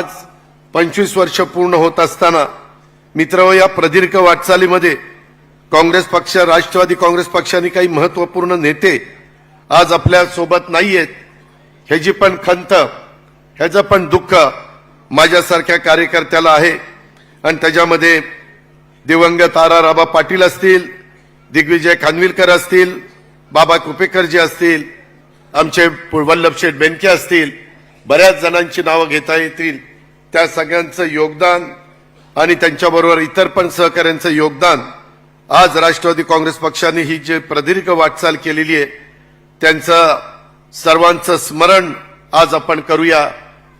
आज पंचवीस वर्ष पूर्ण होत असताना मित्र या प्रदीर्घ वाटचालीमध्ये काँग्रेस पक्ष राष्ट्रवादी काँग्रेस पक्षाने काही महत्त्वपूर्ण नेते आज आपल्यासोबत नाही आहेत ह्याची पण खंत ह्याचं पण दुःख माझ्यासारख्या कार्यकर्त्याला आहे आणि त्याच्यामध्ये दिवंगत आर आर पाटील असतील दिग्विजय खानविलकर असतील बाबा कुपेकरजी असतील आमचे वल्लभशेठ बेनके असतील बऱ्याच जणांची नावं घेता येतील. त्या सगळ्यांचं योगदान आणि त्यांच्याबरोबर इतर पण सहकाऱ्यांचं योगदान. आज राष्ट्रवादी काँग्रेस पक्षाने ही जी प्रदीर्घ वाटचाल केलेली आहे त्यांचं सर्वांचं स्मरण आज आपण करूया.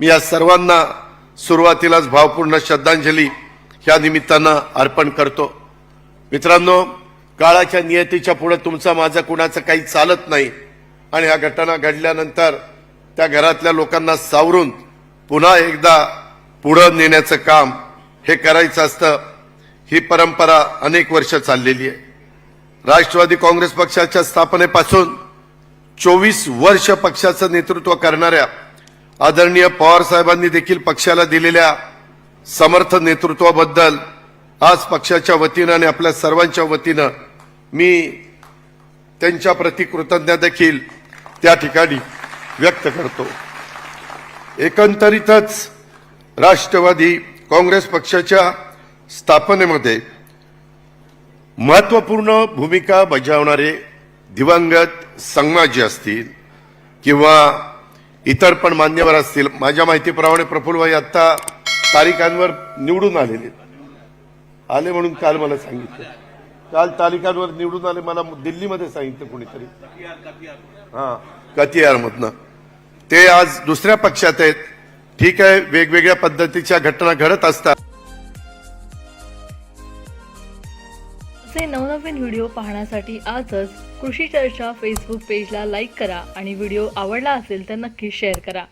मी या सर्वांना सुरुवातीलाच भावपूर्ण श्रद्धांजली ह्या निमित्तानं अर्पण करतो. मित्रांनो काळाच्या नियतीच्या पुढे तुमचा माझं कुणाचं काही चालत नाही. आणि ह्या घटना घडल्यानंतर त्या घरातल्या लोकांना सावरून पुन्हा एकदा पुढं नेण्याचं काम हे करायचं असतं ही परंपरा अनेक वर्ष चाललेली आहे. राष्ट्रवादी काँग्रेस पक्षाच्या स्थापनेपासून चोवीस वर्ष पक्षाचं नेतृत्व करणाऱ्या आदरणीय पवार साहेबांनी देखील पक्षाला दिलेल्या समर्थ नेतृत्वाबद्दल आज पक्षाच्या वतीनं आणि आपल्या सर्वांच्या वतीनं मी त्यांच्या प्रति कृतज्ञता देखील त्या ठिकाणी व्यक्त करतो. एकंदरीतच राष्ट्रवादी काँग्रेस पक्षाच्या स्थापनेमध्ये महत्त्वपूर्ण भूमिका बजावणारे दिवंगत संगमाजी असतील किंवा इतर पण मान्यवर असतील माझ्या माहितीप्रमाणे प्रफुल्लभाई आत्ता तारिकांवर निवडून आलेले आहेत. आले म्हणून काल मला सांगितलं. काल तालिकांवर निवडून आले मला दिल्लीमध्ये सांगितलं कोणीतरी. हा कतियारमधनं. ते आज दुसऱ्या पक्षात आहेत. ठीक आहे वेगवेगळ्या पद्धतीच्या घटना घडत असतात. असे नवनवीन व्हिडिओ पाहण्यासाठी आजच कृषी चर्चा फेसबुक पेजला लाईक करा आणि व्हिडिओ आवडला असेल तर नक्की शेअर करा.